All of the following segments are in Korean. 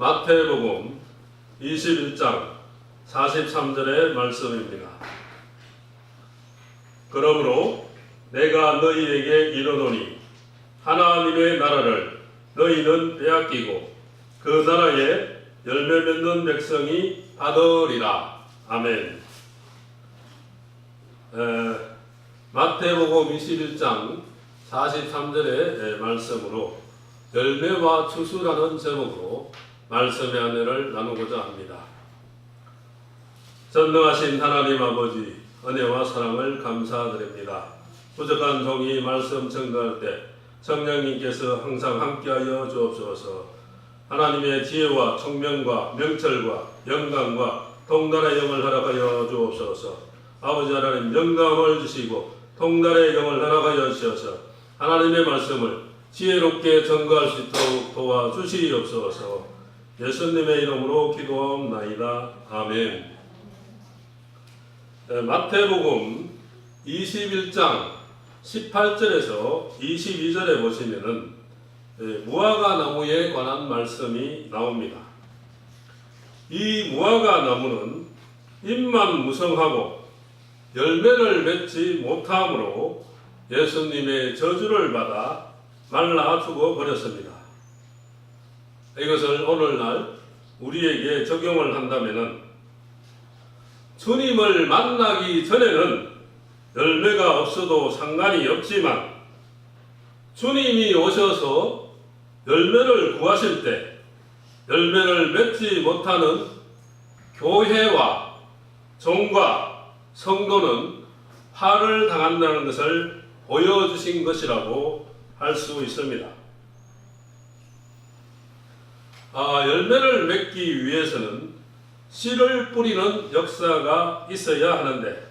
마태복음 21장 43절의 말씀입니다. 그러므로 내가 너희에게 이르노니 하나님의 나라를 너희는 빼앗기고 그 나라에 열매 맺는 백성이 받으리라. 아멘. 에, 마태복음 21장 43절의 말씀으로 열매와 추수라는 제목으로 말씀의 안내를 나누고자 합니다. 전능하신 하나님 아버지 은혜와 사랑을 감사드립니다. 부족한 종이 말씀 전가할 때 성령님께서 항상 함께하여 주옵소서. 하나님의 지혜와 총명과 명철과 영광과 통달의 영을 허락하여 주옵소서. 아버지 하나님 영감을 주시고 통달의 영을 허락하여 주셔서 하나님의 말씀을 지혜롭게 전가할 수 있도록 도와주시옵소서. 예수님의 이름으로 기도하옵나이다. 아멘. 네, 마태복음 21장 18절에서 22절에 보시면은 예, 무화과 나무에 관한 말씀이 나옵니다. 이 무화과 나무는 잎만 무성하고 열매를 맺지 못함으로 예수님의 저주를 받아 말라 죽어 버렸습니다. 이것을 오늘날 우리에게 적용을 한다면은 주님을 만나기 전에는 열매가 없어도 상관이 없지만 주님이 오셔서 열매를 구하실 때 열매를 맺지 못하는 교회와 종과 성도는 화를 당한다는 것을 보여주신 것이라고 할 수 있습니다. 아, 열매를 맺기 위해서는 씨를 뿌리는 역사가 있어야 하는데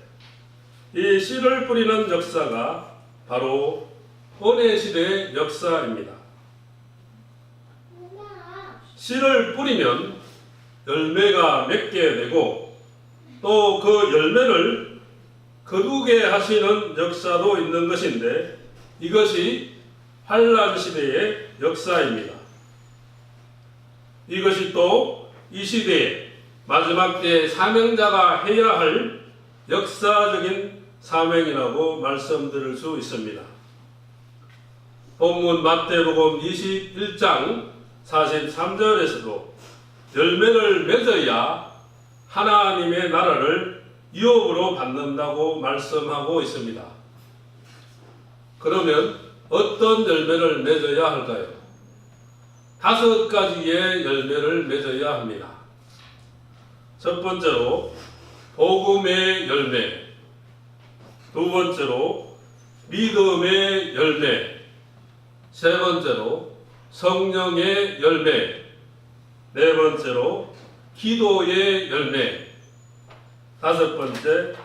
이 씨를 뿌리는 역사가 바로 은혜 시대의 역사입니다. 씨를 뿌리면 열매가 맺게 되고 또 그 열매를 거두게 하시는 역사도 있는 것인데 이것이 환란 시대의 역사입니다. 이것이 또 이 시대에 마지막 때 사명자가 해야 할 역사적인 사명이라고 말씀드릴 수 있습니다. 본문 마태복음 21장 43절에서도 열매를 맺어야 하나님의 나라를 유업으로 받는다고 말씀하고 있습니다. 그러면 어떤 열매를 맺어야 할까요? 다섯 가지의 열매를 맺어야 합니다. 첫 번째로 복음의 열매, 두 번째로 믿음의 열매, 세 번째로 성령의 열매, 네 번째로 기도의 열매, 다섯 번째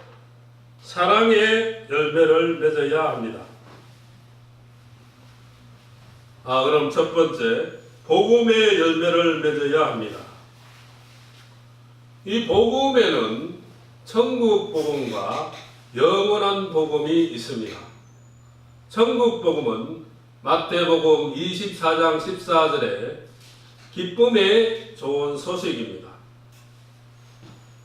사랑의 열매를 맺어야 합니다. 아, 그럼 첫 번째 복음의 열매를 맺어야 합니다. 이 복음에는 천국 복음과 영원한 복음이 있습니다. 천국 복음은 마태복음 24장 14절에 기쁨의 좋은 소식입니다.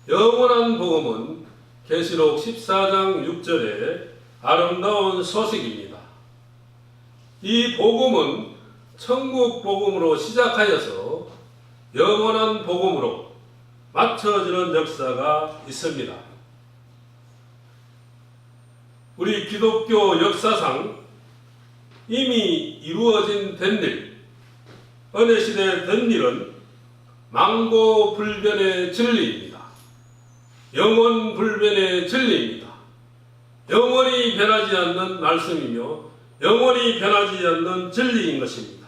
영원한 복음은 계시록 14장 6절에 아름다운 소식입니다. 이 복음은 천국 복음으로 시작하여서 영원한 복음으로 맞춰지는 역사가 있습니다. 우리 기독교 역사상 이미 이루어진 된 일, 은혜 시대에 된 일은 망고 불변의 진리입니다. 영원 불변의 진리입니다. 영원히 변하지 않는 말씀이며 영원히 변하지 않는 진리인 것입니다.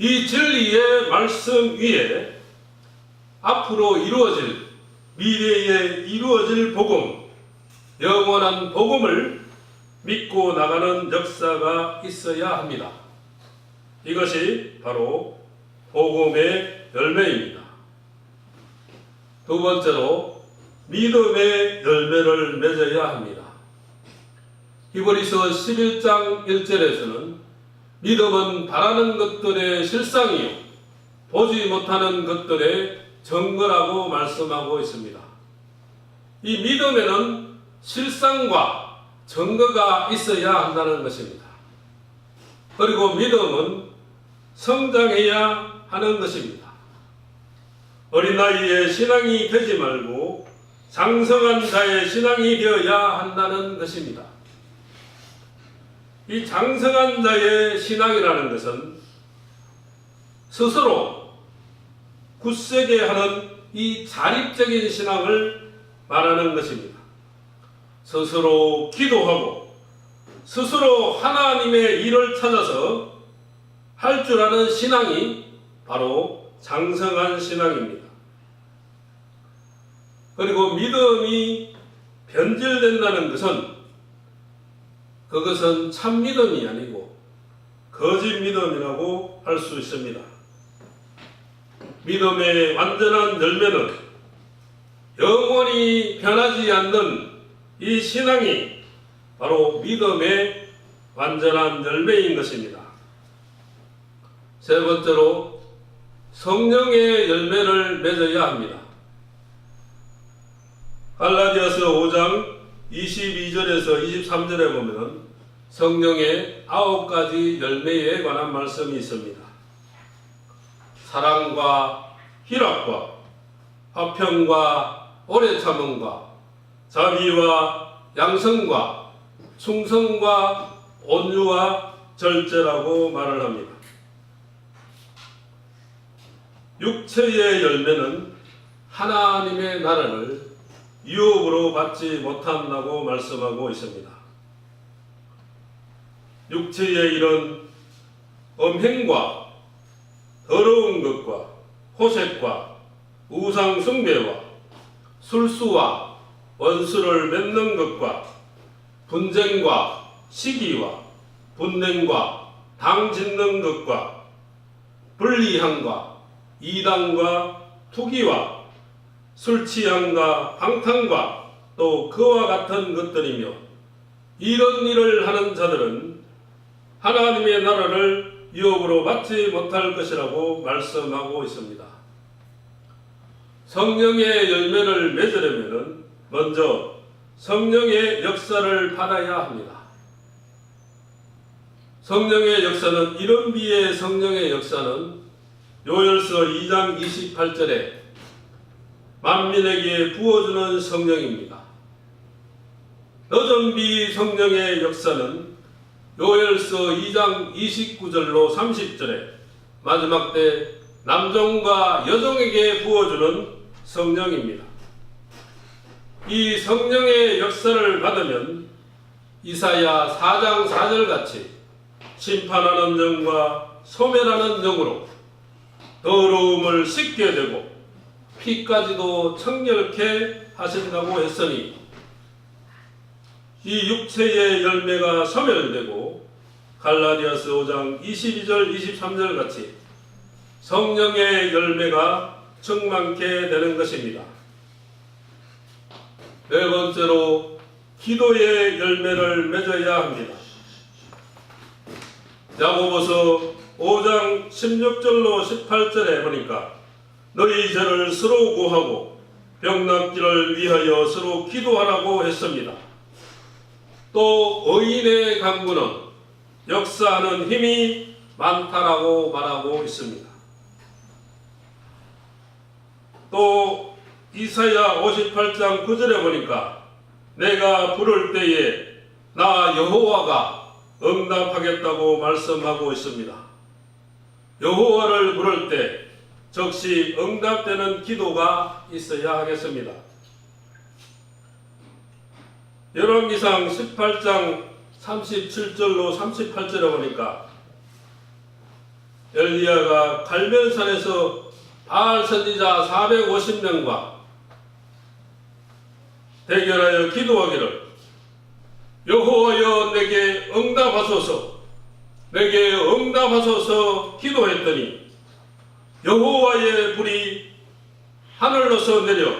이 진리의 말씀 위에 앞으로 이루어질 미래에 이루어질 복음, 영원한 복음을 믿고 나가는 역사가 있어야 합니다. 이것이 바로 복음의 열매입니다. 두 번째로 믿음의 열매를 맺어야 합니다. 히브리서 11장 1절에서는 믿음은 바라는 것들의 실상이요 보지 못하는 것들의 증거라고 말씀하고 있습니다. 이 믿음에는 실상과 증거가 있어야 한다는 것입니다. 그리고 믿음은 성장해야 하는 것입니다. 어린 나이에 신앙이 되지 말고 장성한 자의 신앙이 되어야 한다는 것입니다. 이 장성한 자의 신앙이라는 것은 스스로 굳세게 하는 이 자립적인 신앙을 말하는 것입니다. 스스로 기도하고 스스로 하나님의 일을 찾아서 할 줄 아는 신앙이 바로 장성한 신앙입니다. 그리고 믿음이 변질된다는 것은 그것은 참 믿음이 아니고 거짓 믿음이라고 할 수 있습니다. 믿음의 완전한 열매는 영원히 변하지 않는 이 신앙이 바로 믿음의 완전한 열매인 것입니다. 세 번째로 성령의 열매를 맺어야 합니다. 갈라디아서 5장 22절에서 23절에 보면 성령의 아홉 가지 열매에 관한 말씀이 있습니다. 사랑과 희락과 화평과 오래 참음과 자비와 양성과 충성과 온유와 절제라고 말을 합니다. 육체의 열매는 하나님의 나라를 유업으로 받지 못한다고 말씀하고 있습니다. 육체의 이런 음행과 더러운 것과 호색과 우상 숭배와 술수와 원수를 맺는 것과 분쟁과 시기와 분냉과 당 짓는 것과 불리함과 이단과 투기와 술 취함과 방탕과 또 그와 같은 것들이며 이런 일을 하는 자들은 하나님의 나라를 유업으로 받지 못할 것이라고 말씀하고 있습니다. 성령의 열매를 맺으려면 먼저 성령의 역사를 받아야 합니다. 성령의 역사는 이런 비의 성령의 역사는 요열서 2장 28절에 만민에게 부어주는 성령입니다. 늦은 비 성령의 역사는 요엘서 2장 29절로 30절에 마지막 때 남종과 여종에게 부어주는 성령입니다. 이 성령의 역사를 받으면 이사야 4장 4절 같이 심판하는 영과 소멸하는 영으로 더러움을 씻게 되고 피까지도 청결케 하신다고 했으니 이 육체의 열매가 소멸되고 갈라디아서 5장 22절 23절 같이 성령의 열매가 충만케 되는 것입니다. 네 번째로 기도의 열매를 맺어야 합니다. 야고보서 5장 16절로 18절에 보니까 너희 죄를 서로 고하고 병낫기를 위하여 서로 기도하라고 했습니다. 또 의인의 강구는 역사하는 힘이 많다라고 말하고 있습니다. 또 이사야 58장 9절에 보니까 내가 부를 때에 나 여호와가 응답하겠다고 말씀하고 있습니다. 여호와를 부를 때 즉시 응답되는 기도가 있어야 하겠습니다. 열왕기상 18장 37절로 38절에 보니까 엘리야가 갈멜산에서 바알 선지자 450명과 대결하여 기도하기를 여호와여 내게 응답하소서 내게 응답하소서 기도했더니 여호와의 불이 하늘로서 내려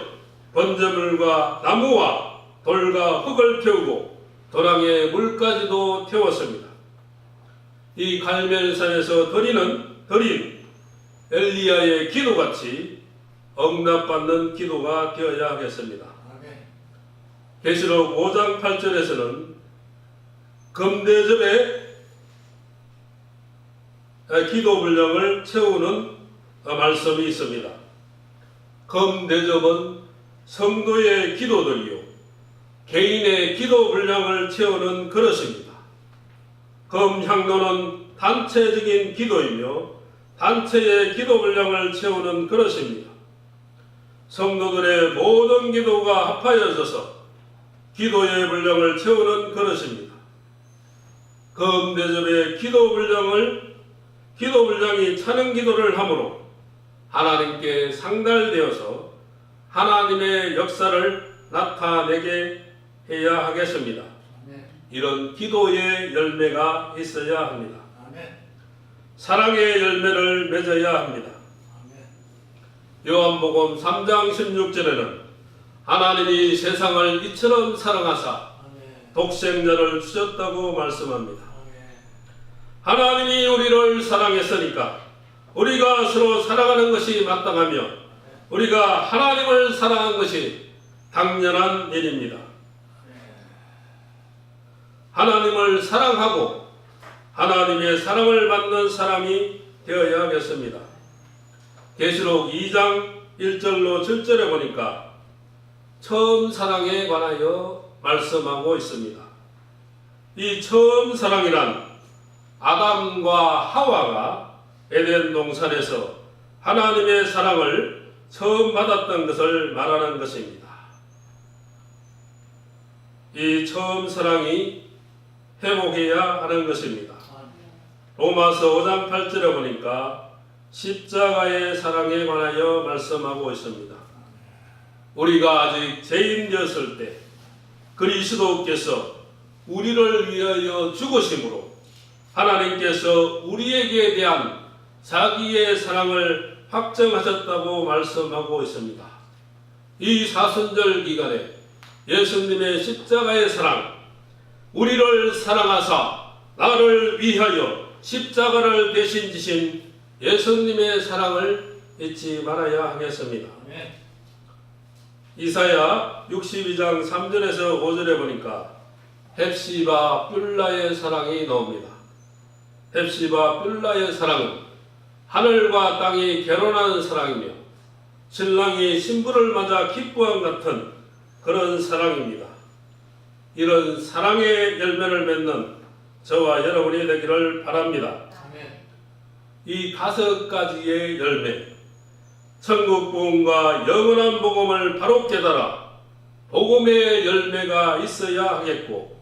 번제물과 나무와 돌과 흙을 태우고 도랑의 물까지도 태웠습니다. 이 갈멜산에서 드리는 드린 엘리야의 기도같이 응답받는 기도가 되어야 하겠습니다. 계시록 5장 8절에서는 금대접의 기도 분량을 채우는 말씀이 있습니다. 금대접은 성도의 기도들이요 개인의 기도 분량을 채우는 그릇입니다. 금향로는 단체적인 기도이며 단체의 기도 분량을 채우는 그릇입니다. 성도들의 모든 기도가 합하여져서 기도의 분량을 채우는 그릇입니다. 금대접의 기도 분량을 기도 분량이 차는 기도를 함으로 하나님께 상달되어서 하나님의 역사를 나타내게 해야 하겠습니다. 이런 기도의 열매가 있어야 합니다. 사랑의 열매를 맺어야 합니다. 요한복음 3장 16절에는 하나님이 세상을 이처럼 사랑하사. 독생자를 주셨다고 말씀합니다. 하나님이 우리를 사랑했으니까 우리가 서로 사랑하는 것이 마땅하며 우리가 하나님을 사랑한 것이 당연한 일입니다. 하나님을 사랑하고 하나님의 사랑을 받는 사람이 되어야겠습니다. 계시록 2장 1절로 7절에 보니까 처음 사랑에 관하여 말씀하고 있습니다. 이 처음 사랑이란 아담과 하와가 에덴 동산에서 하나님의 사랑을 처음 받았던 것을 말하는 것입니다. 이 처음 사랑이 회복해야 하는 것입니다. 로마서 5장 8절에 보니까 십자가의 사랑에 관하여 말씀하고 있습니다. 우리가 아직 죄인되었을 때 그리스도께서 우리를 위하여 죽으심으로 하나님께서 우리에게 대한 자기의 사랑을 확정하셨다고 말씀하고 있습니다. 이 사순절 기간에 예수님의 십자가의 사랑, 우리를 사랑하사 나를 위하여 십자가를 대신 지신 예수님의 사랑을 잊지 말아야 하겠습니다. 아멘. 이사야 62장 3절에서 5절에 보니까 헵시바 뷸라의 사랑이 나옵니다. 헵시바 뷸라의 사랑은 하늘과 땅이 결혼하는 사랑이며 신랑이 신부를 맞아 기뻐함 같은 그런 사랑입니다. 이런 사랑의 열매를 맺는 저와 여러분이 되기를 바랍니다. 이 다섯 가지의 열매, 천국 복음과 영원한 복음을 바로 깨달아 복음의 열매가 있어야 하겠고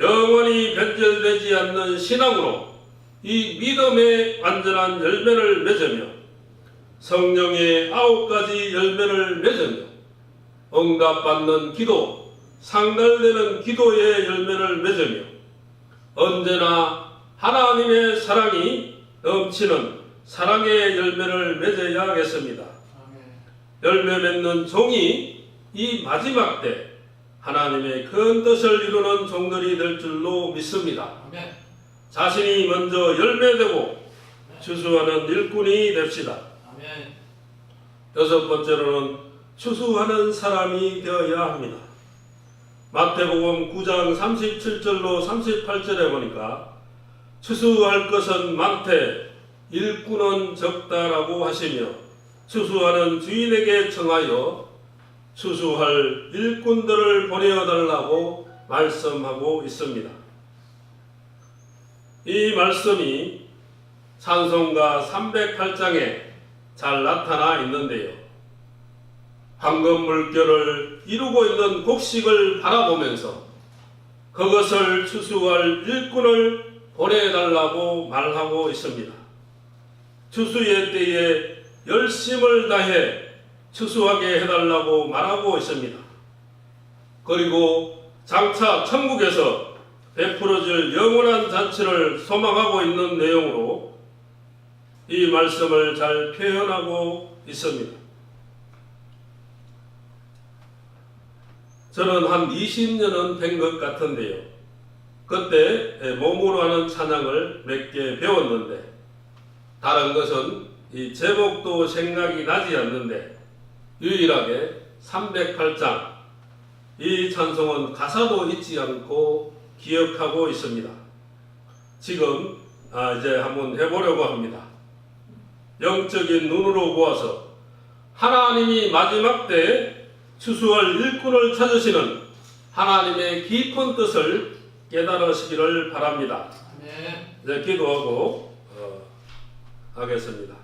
영원히 변절되지 않는 신앙으로 이 믿음의 완전한 열매를 맺으며 성령의 아홉 가지 열매를 맺으며 응답받는 기도, 상달되는 기도의 열매를 맺으며 언제나 하나님의 사랑이 넘치는 사랑의 열매를 맺어야 하겠습니다. 열매 맺는 종이 이 마지막 때 하나님의 큰 뜻을 이루는 종들이 될 줄로 믿습니다. 아멘. 자신이 먼저 열매되고 추수하는 일꾼이 됩시다. 아멘. 여섯 번째로는 추수하는 사람이 되어야 합니다. 마태복음 9장 37절로 38절에 보니까 추수할 것은 많되 일꾼은 적다라고 하시며 추수하는 주인에게 청하여 추수할 일꾼들을 보내어 달라고 말씀하고 있습니다. 이 말씀이 찬송가 308장에 잘 나타나 있는데요. 황금 물결을 이루고 있는 곡식을 바라보면서 그것을 추수할 일꾼을 보내달라고 말하고 있습니다. 추수의 때에 열심을 다해 추수하게 해달라고 말하고 있습니다. 그리고 장차 천국에서 베풀어질 영원한 자치를 소망하고 있는 내용으로 이 말씀을 잘 표현하고 있습니다. 저는 한 20년은 된 것 같은데요. 그때 몸으로 하는 찬양을 몇 개 배웠는데 다른 것은 이 제목도 생각이 나지 않는데 유일하게 308장 이 찬송은 가사도 잊지 않고 기억하고 있습니다. 지금 아, 이제 한번 해보려고 합니다. 영적인 눈으로 보아서 하나님이 마지막 때 추수할 일꾼을 찾으시는 하나님의 깊은 뜻을 깨달으시기를 바랍니다. 네. 이제 기도하고 어, 하겠습니다.